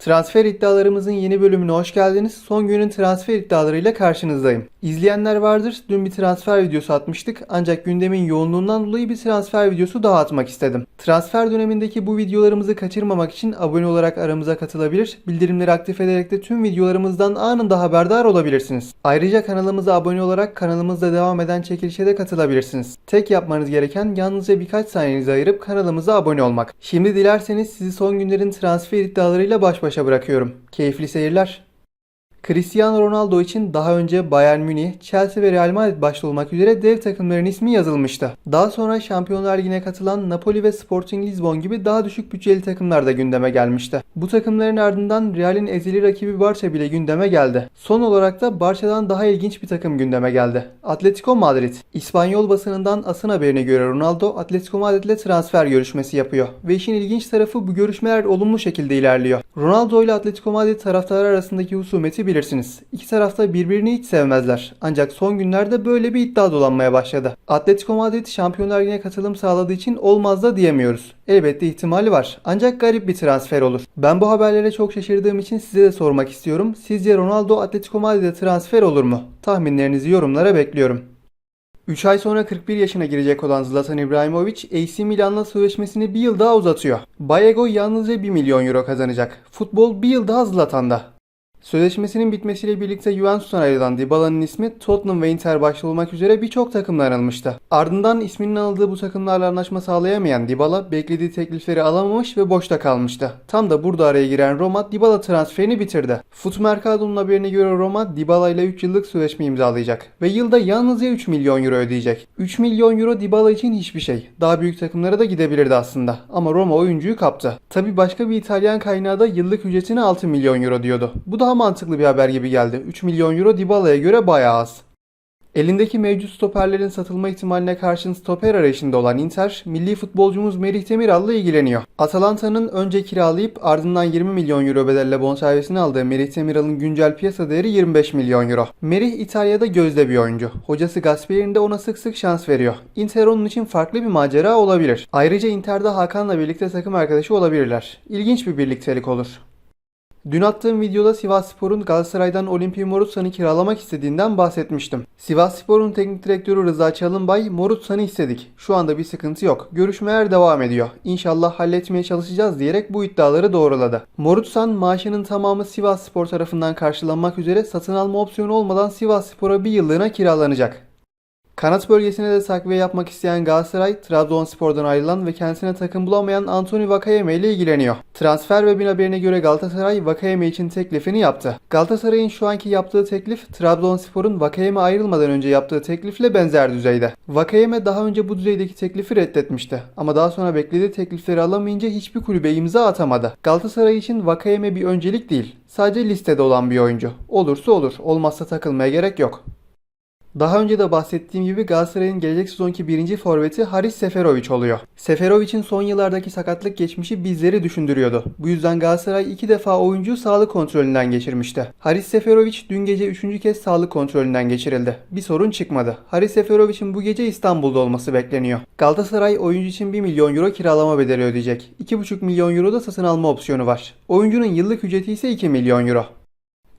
Transfer iddialarımızın yeni bölümüne hoş geldiniz. Son günün transfer iddialarıyla karşınızdayım. İzleyenler vardır. Dün bir transfer videosu atmıştık. Ancak gündemin yoğunluğundan dolayı bir transfer videosu daha atmak istedim. Transfer dönemindeki bu videolarımızı kaçırmamak için abone olarak aramıza katılabilir. Bildirimleri aktif ederek de tüm videolarımızdan anında haberdar olabilirsiniz. Ayrıca kanalımıza abone olarak kanalımızda devam eden çekilişe de katılabilirsiniz. Tek yapmanız gereken yalnızca birkaç saniyenizi ayırıp kanalımıza abone olmak. Şimdi dilerseniz sizi son günlerin transfer iddialarıyla baş başa bırakıyorum. Keyifli seyirler. Cristiano Ronaldo için daha önce Bayern Münih, Chelsea ve Real Madrid başta olmak üzere dev takımların ismi yazılmıştı. Daha sonra Şampiyonlar Ligi'ne katılan Napoli ve Sporting Lisbon gibi daha düşük bütçeli takımlar da gündeme gelmişti. Bu takımların ardından Real'in ezeli rakibi Barça bile gündeme geldi. Son olarak da Barça'dan daha ilginç bir takım gündeme geldi. Atletico Madrid. İspanyol basınından asın haberine göre Ronaldo Atletico Madrid'le transfer görüşmesi yapıyor. Ve işin ilginç tarafı bu görüşmeler olumlu şekilde ilerliyor. Ronaldo ile Atletico Madrid taraftarı arasındaki husumeti bilirsiniz. İki tarafta birbirini hiç sevmezler. Ancak son günlerde böyle bir iddia dolanmaya başladı. Atletico Madrid Şampiyonlar Ligi'ne katılım sağladığı için olmaz da diyemiyoruz. Elbette ihtimali var. Ancak garip bir transfer olur. Ben bu haberlere çok şaşırdığım için size de sormak istiyorum. Sizce Ronaldo Atletico Madrid'e transfer olur mu? Tahminlerinizi yorumlara bekliyorum. 3 ay sonra 41 yaşına girecek olan Zlatan İbrahimovic AC Milan'la sözleşmesini bir yıl daha uzatıyor. Bayego yalnızca 1 milyon euro kazanacak. Futbol bir yıl daha Zlatan'da. Sözleşmesinin bitmesiyle birlikte Juventus'tan ayrılan Dybala'nın ismi Tottenham ve Inter başta olmak üzere birçok takımla anılmıştı. Ardından isminin anıldığı bu takımlarla anlaşma sağlayamayan Dybala beklediği teklifleri alamamış ve boşta kalmıştı. Tam da burada araya giren Roma Dybala transferini bitirdi. Foot Mercado'nun haberine göre Roma Dybala ile 3 yıllık sözleşme imzalayacak ve yılda yalnızca 3 milyon euro ödeyecek. 3 milyon euro Dybala için hiçbir şey. Daha büyük takımlara da gidebilirdi aslında ama Roma oyuncuyu kaptı. Tabi başka bir İtalyan kaynağı da yıllık ücretine 6 milyon euro diyordu. Bu daha mantıklı bir haber gibi geldi. 3 milyon euro Dybala'ya göre bayağı az. Elindeki mevcut stoperlerin satılma ihtimaline karşın stoper arayışında olan Inter, milli futbolcumuz Merih Demiral'la ilgileniyor. Atalanta'nın önce kiralayıp ardından 20 milyon euro bedelle bonservisini aldığı Merih Demiral'ın güncel piyasa değeri 25 milyon euro. Merih İtalya'da gözde bir oyuncu. Hocası Gasperini de ona sık sık şans veriyor. Inter onun için farklı bir macera olabilir. Ayrıca Inter'de Hakan'la birlikte takım arkadaşı olabilirler. İlginç bir birliktelik olur. Dün attığım videoda Sivasspor'un Galatasaray'dan Olimpi Morutsan'ı kiralamak istediğinden bahsetmiştim. Sivasspor'un teknik direktörü Rıza Çalınbay, Morutsan'ı istedik. Şu anda bir sıkıntı yok. Görüşmeler devam ediyor. İnşallah halletmeye çalışacağız diyerek bu iddiaları doğruladı. Morutsan maaşının tamamı Sivasspor tarafından karşılanmak üzere satın alma opsiyonu olmadan Sivasspor'a bir yıllığına kiralanacak. Kanat bölgesine de takviye yapmak isteyen Galatasaray, Trabzonspor'dan ayrılan ve kendisine takım bulamayan Anthony Vakayeme ile ilgileniyor. Transfer Web'in haberine göre Galatasaray Vakayeme için teklifini yaptı. Galatasaray'ın şu anki yaptığı teklif Trabzonspor'un Vakayeme ayrılmadan önce yaptığı teklifle benzer düzeyde. Vakayeme daha önce bu düzeydeki teklifi reddetmişti ama daha sonra beklediği teklifleri alamayınca hiçbir kulübe imza atamadı. Galatasaray için Vakayeme bir öncelik değil, sadece listede olan bir oyuncu. Olursa olur, olmazsa takılmaya gerek yok. Daha önce de bahsettiğim gibi Galatasaray'ın gelecek sezonki birinci forveti Haris Seferovic oluyor. Seferovic'in son yıllardaki sakatlık geçmişi bizleri düşündürüyordu. Bu yüzden Galatasaray iki defa oyuncuyu sağlık kontrolünden geçirmişti. Haris Seferovic dün gece üçüncü kez sağlık kontrolünden geçirildi. Bir sorun çıkmadı. Haris Seferovic'in bu gece İstanbul'da olması bekleniyor. Galatasaray oyuncu için 1 milyon euro kiralama bedeli ödeyecek. 2,5 milyon euro da satın alma opsiyonu var. Oyuncunun yıllık ücreti ise 2 milyon euro.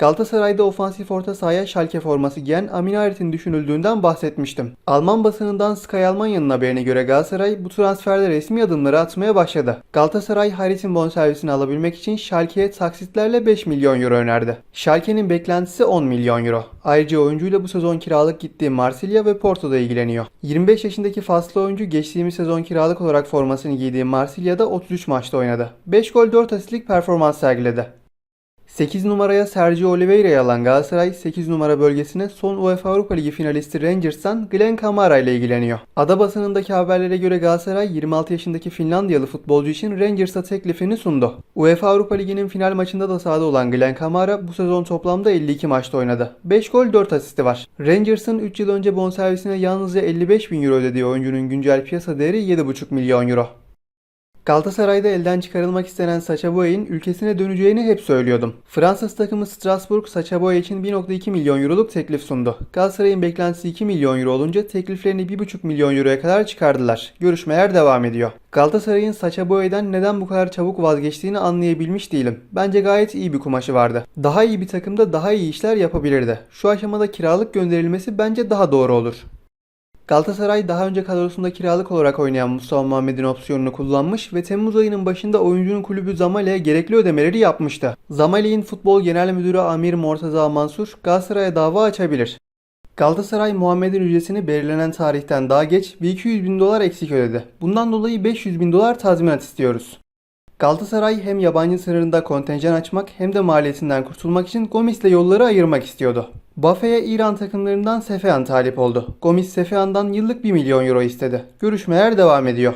Galatasaray'da ofansif orta sahaya Schalke forması giyen Amin Harit'in düşünüldüğünden bahsetmiştim. Alman basınından Sky Almanya'nın haberine göre Galatasaray bu transferde resmi adımları atmaya başladı. Galatasaray Harit'in bonservisini alabilmek için Schalke'ye taksitlerle 5 milyon euro önerdi. Schalke'nin beklentisi 10 milyon euro. Ayrıca oyuncuyla bu sezon kiralık gittiği Marsilya ve Porto'da ilgileniyor. 25 yaşındaki faslı oyuncu geçtiğimiz sezon kiralık olarak formasını giydiği Marsilya'da 33 maçta oynadı. 5 gol 4 asistlik performans sergiledi. 8 numaraya Sergio Oliveira'yı alan Galatasaray 8 numara bölgesine son UEFA Avrupa Ligi finalisti Rangers'tan Glenn Kamara ile ilgileniyor. Ada basınındaki haberlere göre Galatasaray 26 yaşındaki Finlandiyalı futbolcu için Rangers'a teklifini sundu. UEFA Avrupa Ligi'nin final maçında da sahada olan Glenn Kamara bu sezon toplamda 52 maçta oynadı. 5 gol 4 asisti var. Rangers'ın 3 yıl önce bonservisine yalnızca 55 bin euro ödediği oyuncunun güncel piyasa değeri 7,5 milyon euro. Galatasaray'da elden çıkarılmak istenen Sacha Boey'in ülkesine döneceğini hep söylüyordum. Fransız takımı Strasbourg Sacha Boey için 1.2 milyon euroluk teklif sundu. Galatasaray'ın beklentisi 2 milyon euro olunca tekliflerini 1.5 milyon euroya kadar çıkardılar. Görüşmeler devam ediyor. Galatasaray'ın Sacha Boey'den neden bu kadar çabuk vazgeçtiğini anlayabilmiş değilim. Bence gayet iyi bir kumaşı vardı. Daha iyi bir takımda daha iyi işler yapabilirdi. Şu aşamada kiralık gönderilmesi bence daha doğru olur. Galatasaray daha önce kadrosunda kiralık olarak oynayan Mustafa Muhammed'in opsiyonunu kullanmış ve Temmuz ayının başında oyuncunun kulübü Zamale'ye gerekli ödemeleri yapmıştı. Zamale'in futbol genel müdürü Amir Mortaza Mansur Galatasaray'a dava açabilir. Galatasaray Muhammed'in ücretini belirlenen tarihten daha geç 200 bin dolar eksik ödedi. Bundan dolayı 500 bin dolar tazminat istiyoruz. Galatasaray hem yabancı sınırında kontenjan açmak hem de maliyetinden kurtulmak için Gomis'le yolları ayırmak istiyordu. Bafe'ye İran takımlarından Sefehan talip oldu. Gomis Sefehan'dan yıllık 1 milyon euro istedi. Görüşmeler devam ediyor.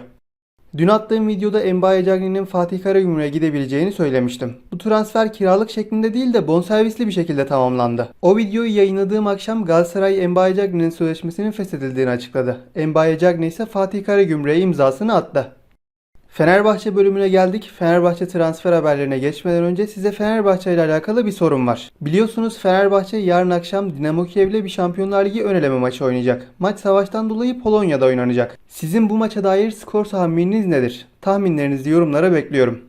Dün attığım videoda Embaye Cagney'in Fatih Karagümrük'e gidebileceğini söylemiştim. Bu transfer kiralık şeklinde değil de bonservisli bir şekilde tamamlandı. O videoyu yayınladığım akşam Galatasaray Embaye Cagney'in sözleşmesinin feshedildiğini açıkladı. Embaye Cagney ise Fatih Karagümrük'e imzasını attı. Fenerbahçe bölümüne geldik. Fenerbahçe transfer haberlerine geçmeden önce size Fenerbahçe ile alakalı bir sorun var. Biliyorsunuz Fenerbahçe yarın akşam Dinamo Kiev'le bir Şampiyonlar Ligi ön eleme maçı oynayacak. Maç savaştan dolayı Polonya'da oynanacak. Sizin bu maça dair skor tahmininiz nedir? Tahminlerinizi yorumlara bekliyorum.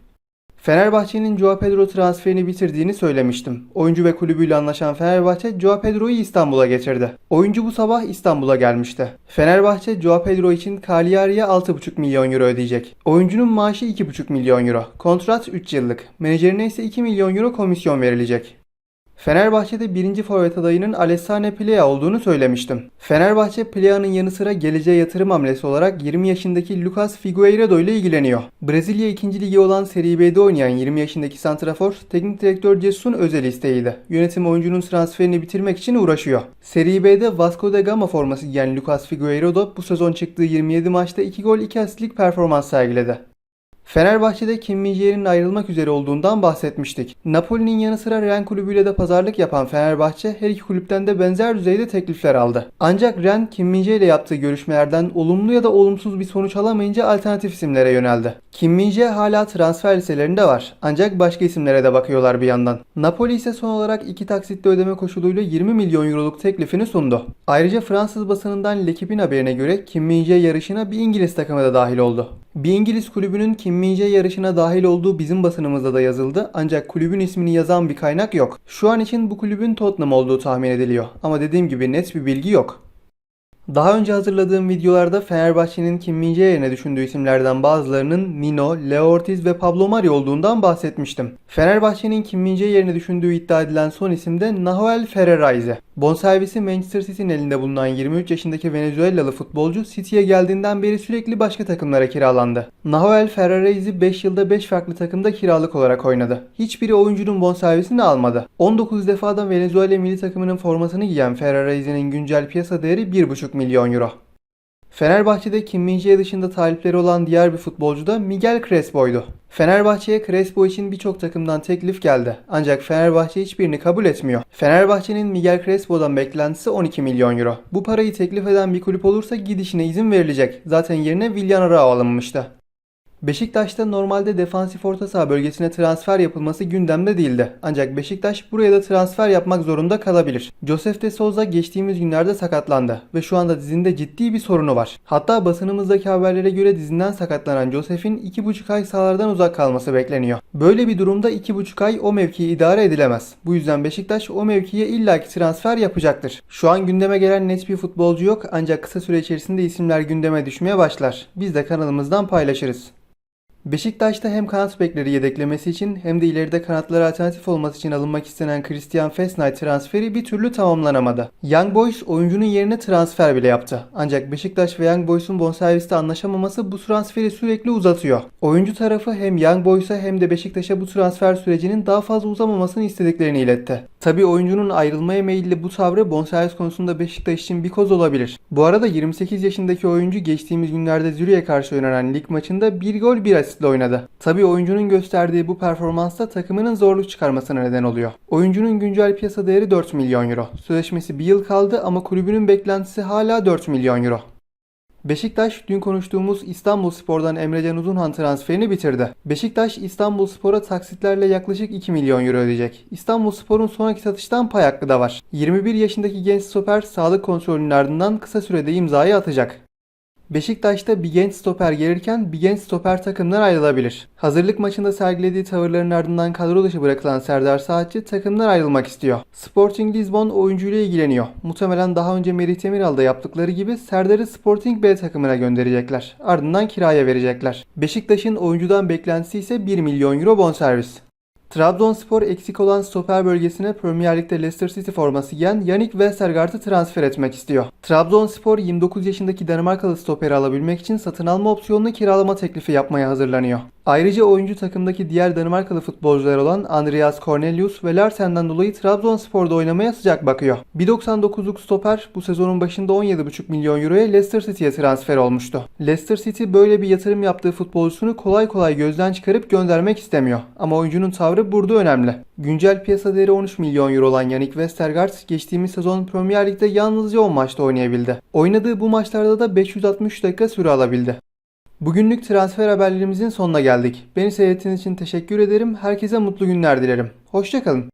Fenerbahçe'nin Joao Pedro transferini bitirdiğini söylemiştim. Oyuncu ve kulübüyle anlaşan Fenerbahçe Joao Pedro'yu İstanbul'a getirdi. Oyuncu bu sabah İstanbul'a gelmişti. Fenerbahçe Joao Pedro için Cagliari'ye 6,5 milyon euro ödeyecek. Oyuncunun maaşı 2,5 milyon euro. Kontrat 3 yıllık. Menajerine ise 2 milyon euro komisyon verilecek. Fenerbahçe'de birinci forvet adayının Alessane Plea olduğunu söylemiştim. Fenerbahçe Plea'nın yanı sıra geleceğe yatırım hamlesi olarak 20 yaşındaki Lucas Figueiredo ile ilgileniyor. Brezilya 2. ligi olan Serie B'de oynayan 20 yaşındaki santrafor teknik direktör Cesus'un özel isteğiydi. Yönetim oyuncunun transferini bitirmek için uğraşıyor. Serie B'de Vasco da Gama forması giyen Lucas Figueiredo bu sezon çıktığı 27 maçta 2 gol 2 asistlik performans sergiledi. Fenerbahçe'de Kim min ayrılmak üzere olduğundan bahsetmiştik. Napoli'nin yanı sıra Ren kulübüyle de pazarlık yapan Fenerbahçe her iki kulüpten de benzer düzeyde teklifler aldı. Ancak Ren Kim min ile yaptığı görüşmelerden olumlu ya da olumsuz bir sonuç alamayınca alternatif isimlere yöneldi. Kim min hala transfer listelerinde var ancak başka isimlere de bakıyorlar bir yandan. Napoli ise son olarak iki taksitle ödeme koşuluyla 20 milyon euroluk teklifini sundu. Ayrıca Fransız basınından L'Equipe'in haberine göre Kim min yarışına bir İngiliz takımı da dahil oldu. Bir İngiliz kulübünün Kim min yarışına dahil olduğu bizim basınımızda da yazıldı ancak kulübün ismini yazan bir kaynak yok. Şu an için bu kulübün Tottenham olduğu tahmin ediliyor ama dediğim gibi net bir bilgi yok. Daha önce hazırladığım videolarda Fenerbahçe'nin Kim min yerine düşündüğü isimlerden bazılarının Nino, Leo Ortiz ve Pablo Mari olduğundan bahsetmiştim. Fenerbahçe'nin Kim min yerine düşündüğü iddia edilen son isim de Nahuel Ferrarize. Bonservisi Manchester City'nin elinde bulunan 23 yaşındaki Venezuelalı futbolcu City'ye geldiğinden beri sürekli başka takımlara kiralandı. Nahuel Ferrarize 5 yılda 5 farklı takımda kiralık olarak oynadı. Hiçbiri oyuncunun bonservisini almadı. 19 defadan Venezuela milli takımının formasını giyen Ferrarize'nin güncel piyasa değeri 1,5 milyon euro. Fenerbahçe'de Kim min dışında talipleri olan diğer bir futbolcu da Miguel Crespo'ydu. Fenerbahçe'ye Crespo için birçok takımdan teklif geldi. Ancak Fenerbahçe hiçbirini kabul etmiyor. Fenerbahçe'nin Miguel Crespo'dan beklentisi 12 milyon euro. Bu parayı teklif eden bir kulüp olursa gidişine izin verilecek. Zaten yerine Willian Arao alınmıştı. Beşiktaş'ta normalde defansif orta saha bölgesine transfer yapılması gündemde değildi. Ancak Beşiktaş buraya da transfer yapmak zorunda kalabilir. Josef de Souza geçtiğimiz günlerde sakatlandı ve şu anda dizinde ciddi bir sorunu var. Hatta basınımızdaki haberlere göre dizinden sakatlanan Josef'in 2,5 ay sahalardan uzak kalması bekleniyor. Böyle bir durumda 2,5 ay o mevkiyi idare edilemez. Bu yüzden Beşiktaş o mevkiye illaki transfer yapacaktır. Şu an gündeme gelen net bir futbolcu yok ancak kısa süre içerisinde isimler gündeme düşmeye başlar. Biz de kanalımızdan paylaşırız. Beşiktaş'ta hem kanat bekleri yedeklemesi için hem de ileride kanatlara alternatif olması için alınmak istenen Christian Fesnay transferi bir türlü tamamlanamadı. Young Boys oyuncunun yerine transfer bile yaptı. Ancak Beşiktaş ve Young Boys'un bonserviste anlaşamaması bu transferi sürekli uzatıyor. Oyuncu tarafı hem Young Boys'a hem de Beşiktaş'a bu transfer sürecinin daha fazla uzamamasını istediklerini iletti. Tabi oyuncunun ayrılmaya meyilli bu tavrı bonservis konusunda Beşiktaş için bir koz olabilir. Bu arada 28 yaşındaki oyuncu geçtiğimiz günlerde Zürih'e karşı oynanan lig maçında bir gol bir asist asitle oynadı. Tabi oyuncunun gösterdiği bu performansta takımının zorluk çıkarmasına neden oluyor. Oyuncunun güncel piyasa değeri 4 milyon euro. Sözleşmesi bir yıl kaldı ama kulübünün beklentisi hala 4 milyon euro. Beşiktaş dün konuştuğumuz İstanbul Spor'dan Emrecan Uzunhan transferini bitirdi. Beşiktaş İstanbul Spor'a taksitlerle yaklaşık 2 milyon euro ödeyecek. İstanbul Spor'un sonraki satıştan pay hakkı da var. 21 yaşındaki genç stoper sağlık kontrolünün ardından kısa sürede imzayı atacak. Beşiktaş'ta bir genç stoper gelirken bir genç stoper takımdan ayrılabilir. Hazırlık maçında sergilediği tavırların ardından kadro dışı bırakılan Serdar Saatçi takımdan ayrılmak istiyor. Sporting Lisbon oyuncuyla ilgileniyor. Muhtemelen daha önce Merih Demiral'da yaptıkları gibi Serdar'ı Sporting B takımına gönderecekler. Ardından kiraya verecekler. Beşiktaş'ın oyuncudan beklentisi ise 1 milyon euro bonservis. Trabzonspor eksik olan stoper bölgesine Premier Lig'de Leicester City forması giyen Yannick Westergaard'ı transfer etmek istiyor. Trabzonspor 29 yaşındaki Danimarkalı stoperi alabilmek için satın alma opsiyonlu kiralama teklifi yapmaya hazırlanıyor. Ayrıca oyuncu takımdaki diğer Danimarkalı futbolcular olan Andreas Cornelius ve Larsen'den dolayı Trabzonspor'da oynamaya sıcak bakıyor. 1.99'luk stoper bu sezonun başında 17,5 milyon euroya Leicester City'ye transfer olmuştu. Leicester City böyle bir yatırım yaptığı futbolcusunu kolay kolay gözden çıkarıp göndermek istemiyor. Ama oyuncunun tavrı burada önemli. Güncel piyasa değeri 13 milyon euro olan Yannick Westergaard geçtiğimiz sezon Premier Lig'de yalnızca 10 maçta oynayabildi. Oynadığı bu maçlarda da 563 dakika süre alabildi. Bugünlük transfer haberlerimizin sonuna geldik. Beni seyrettiğiniz için teşekkür ederim. Herkese mutlu günler dilerim. Hoşçakalın.